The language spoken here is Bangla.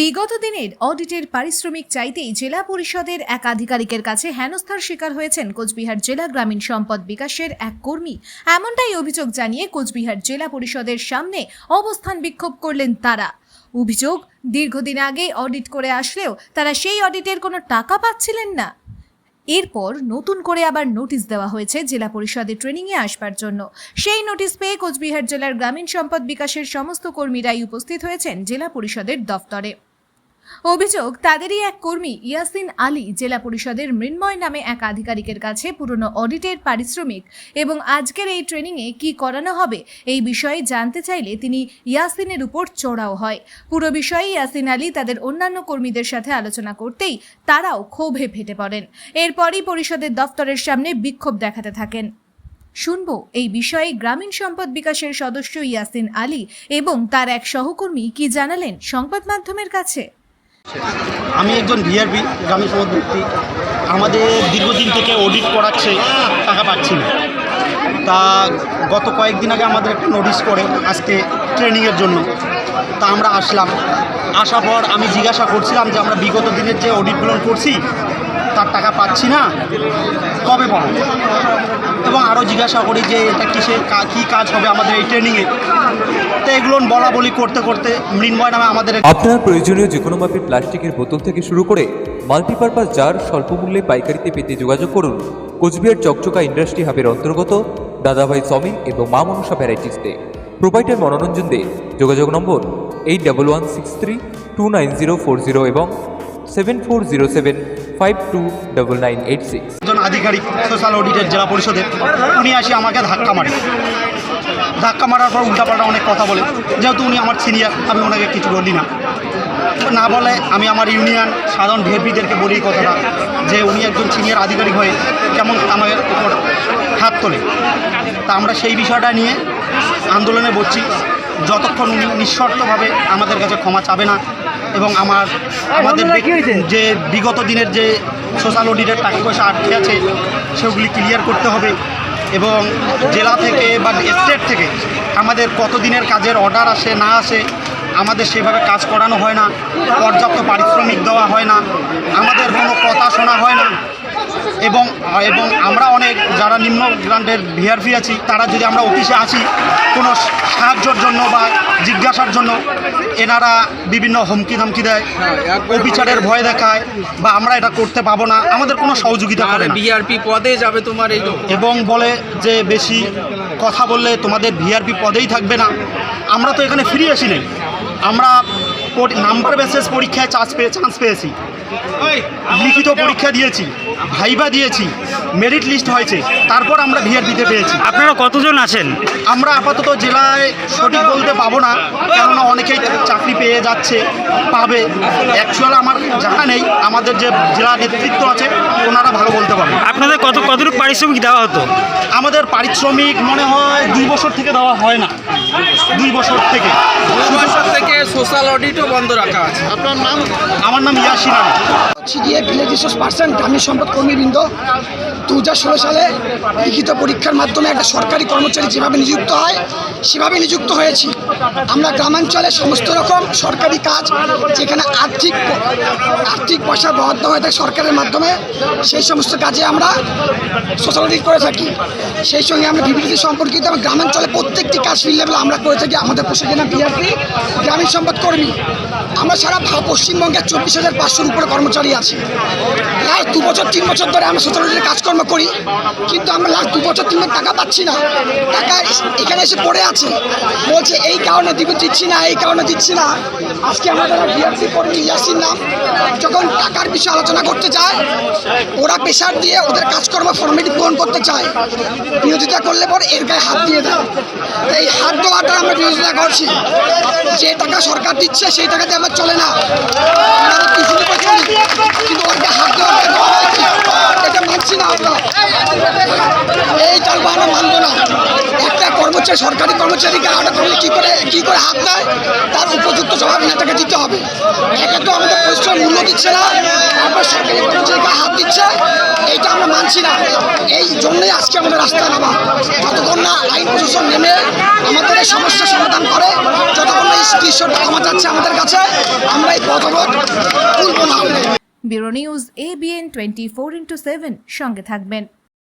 বিগত দিনের অডিটের পারিশ্রমিক চাইতেই জেলা পরিষদের এক আধিকারিকের কাছে হেনস্থার শিকার হয়েছেন কোচবিহার জেলা গ্রামীণ সম্পদ বিকাশের এক কর্মী। এমনটাই অভিযোগ জানিয়ে কোচবিহার জেলা পরিষদের সামনে অবস্থান বিক্ষোভ করলেন তারা। অভিযোগ, দীর্ঘদিন আগে অডিট করে আসলেও তারা সেই অডিটের কোনো টাকা পাচ্ছিলেন না। এরপর নতুন করে আবার নোটিশ দেওয়া হয়েছে জেলা পরিষদে ট্রেনিংয়ে আসবার জন্য। সেই নোটিশ পেয়ে কোচবিহার জেলার গ্রামীণ সম্পদ বিকাশের সমস্ত কর্মীরাই উপস্থিত হয়েছেন জেলা পরিষদের দফতরে। অভিযোগ, তাদেরই এক কর্মী ইয়াসিন আলী জেলা পরিষদের মৃন্ময় নামে এক আধিকারিকের কাছে পুরনো অডিটের পারিশ্রমিক এবং আজকের এই ট্রেনিংয়ে কি করানো হবে এই বিষয়ে জানতে চাইলে তিনি ইয়াসিনের উপর চড়াও হয়। পুরো বিষয়ে ইয়াসিন আলী তাদের অন্যান্য কর্মীদের সাথে আলোচনা করতেই তারাও ক্ষোভে ফেটে পড়েন। এরপরই পরিষদের দফতরের সামনে বিক্ষোভ দেখাতে থাকেন। শুনব, এই বিষয়ে গ্রামীণ সম্পদ বিকাশের সদস্য ইয়াসিন আলী এবং তার এক সহকর্মী কি জানালেন সংবাদ মাধ্যমের কাছে? আমি একজন ভিআরপি গ্রামীণ সমাজ ব্যক্তি। আমাদের দীর্ঘদিন থেকে অডিট করাচ্ছে, টাকা পাচ্ছি না। তা গত কয়েকদিন আগে আমাদের একটা নোটিশ করে আজকে ট্রেনিংয়ের জন্য। তা আমরা আসলাম। আসার পর আমি জিজ্ঞাসা করছিলাম যে আমরা বিগত দিনের যে অডিটগুলো করছি তার টাকা পাচ্ছি না, কবে পাবো? এবং আরও জিজ্ঞাসা করি যে এটা কিসের কী কাজ হবে আমাদের এই ট্রেনিংয়ে তো এগুলো বলা বলি করতে করতে মৃন্ময় নামে আমাদের আপনার প্রয়োজনীয় যে কোনো মাপের প্লাস্টিকের বোতল থেকে শুরু করে মাল্টিপারপাস জার স্বল্প মূল্যে পাইকারিতে পেতে যোগাযোগ করুন। কোচবিহার চকচকা ইন্ডাস্ট্রি হাবের অন্তর্গত দাদাভাই সমিং এবং মা মনসা ভ্যারাইটিসতে। প্রোভাইডার মনোরঞ্জন দে। যোগাযোগ number eight double one six three two nine zero four zero এবং seven four zero seven five two double nine eight six একজন আধিকারিক সোশ্যাল অডিটের জেলা পরিষদের, উনি আসি আমাকে ধাক্কা মারে। ধাক্কা মারার পর উল্টাপাল্টা অনেক কথা বলে। যেহেতু উনি আমার সিনিয়র আমি ওনাকে কিছু বলি না। না বলে আমি আমার ইউনিয়ন সাধারণ ভিএপিদেরকে বলি কথাটা, যে উনি একজন সিনিয়র আধিকারিক হয়ে কেমন আমাদের উপর হাত তোলে। তা আমরা সেই বিষয়টা নিয়ে আন্দোলনে বসছি। যতক্ষণ উনি নিঃশর্তভাবে আমাদের কাছে ক্ষমা চাবে না এবং আমার আমাদের যে বিগত দিনের যে সোশ্যাল অডিটের টাকা পয়সা আটকে আছে সেগুলি ক্লিয়ার করতে হবে এবং জেলা থেকে বা স্টেট থেকে আমাদের কত দিনের কাজের অর্ডার আসে না আসে আমাদের সেভাবে কাজ করানো হয় না পর্যাপ্ত পারিশ্রমিক দেওয়া হয় না আমাদের কোনো কথা শোনা হয় না এবং এবং আমরা অনেক যারা নিম্ন গ্রান্টের ভিআরপি আছি তারা যদি আমরা অফিসে আসি কোনো সাহায্যর জন্য বা জিজ্ঞাসার জন্য এনারা বিভিন্ন হুমকি ধমকি দেয় অফিসারের ভয় দেখায় বা আমরা এটা করতে পাবো না আমাদের কোনো সহযোগিতা আর করে না বিআরপি পদে যাবে তোমার এই এবং বলে যে বেশি কথা বললে তোমাদের ভিআরপি পদেই থাকবে না। আমরা তো এখানে ফ্রি আসি নাই আমরা নাম্বার বেসিস পরীক্ষায় চান্স পেয়ে চান্স পেয়েছি। লিখিত পরীক্ষা দিয়েছি। ভাইবা দিয়েছি মেরিট লিস্ট হয়েছে তারপর আমরা ভিআরপিতে পেয়েছি। আপনারা কতজন আছেন? আমরা আপাতত জেলায় সঠিক বলতে পাবো না কেননা অনেকেই চাকরি পেয়ে যাচ্ছে পাবে। অ্যাকচুয়াল আমার জানা নেই আমাদের যে জেলা নেতৃত্ব আছে ওনারা ভালো বলতে পারবে। আপনাদের কত কতটুকু পারিশ্রমিক দেওয়া হতো? আমাদের পারিশ্রমিক মনে হয় দুই বছর থেকে দেওয়া হয় না। দুই বছর থেকে। বছর থেকে সোশ্যাল অডিটও বন্ধ রাখা আছে। আমার নাম Yasin Ali. CDA village resource person গ্রামীণ সম্পদ কর্মীবৃন্দ দু হাজার ষোলো সালে লিখিত পরীক্ষার মাধ্যমে একটা সরকারি কর্মচারী যেভাবে নিযুক্ত হয়, সেভাবে নিযুক্ত হয়েছি। আমরা গ্রামাঞ্চলে সমস্ত রকম সরকারি কাজ যেখানে আর্থিক আর্থিক পয়সা বরাদ্দ হয়ে থাকে সরকারের মাধ্যমে, সেই সমস্ত কাজে আমরা সোশ্যাল অডিট করে থাকি। সেই সঙ্গে আমরা বিবৃতি সম্পর্কিত গ্রামাঞ্চলে প্রত্যেকটি কাজ ফিল লেভেল আমরা করে থাকি, আমাদের প্রশিক্ষণ বিআরপি গ্রামীণ সম্পদ কর্মী। আমরা সারা পশ্চিমবঙ্গের চব্বিশ হাজার পাঁচশোর উপরে কর্মচারী আছি। প্রায় দু বছর তিন বছর ধরে আমরা সোশ্যাল কাজকর্ম করি, কিন্তু আমরা লাস্ট দু বছর তিন টাকা পাচ্ছি না। টাকা এখানে এসে পড়ে আছে। বলছে, এই কারণে দিব, দিচ্ছি না, এই কারণে দিচ্ছি না। আজকে আমাদের বিআরসি কর্মী ইয়াসির নাম, যখন টাকার বিষয়ে আলোচনা করতে চায় ওরা প্রেশার দিয়ে ওদের কাজকর্ম ফর্মেটি পূরণ করতে চায়। বিরোধিতা করলে পর এর গায়ে হাত দিয়ে দেয়। এই হাত দেওয়াটা আমরা বিরোধিতা করছি। যে টাকা সরকার দিচ্ছে, সেই টাকাতে আমার চলে না। কিন্তু ওর গায়ে হাত দেওয়া এটা মানছি না আমরা। এই চালবো আমরা মানবো না। একটা কর্মচারী, সরকারি কর্মচারীকে আলাদা করলে কী করে কী করে হাত দেয়? তার উপযুক্ত জবাব নেতাকে দিতে হবে। একে তো আমাদের পরিশ্রম মূল্য দিচ্ছে না, তারপর সরকারি কর্মচারীকে হাত দিচ্ছে। এইটা আমরা মানছি না। এই জন্যই আজকে আমাদের রাস্তায় নামা। যতক্ষণ না আইন প্রশাসন নেমে আমাদের এই সমস্যার সমাধান করে, যতক্ষণ না স্ক্রিনশট জমা যাচ্ছে আমাদের কাছে, আমরা এই পথবোধ তুলব না। Bureau news ABN twenty four into seven সঙ্গে থাকবেন।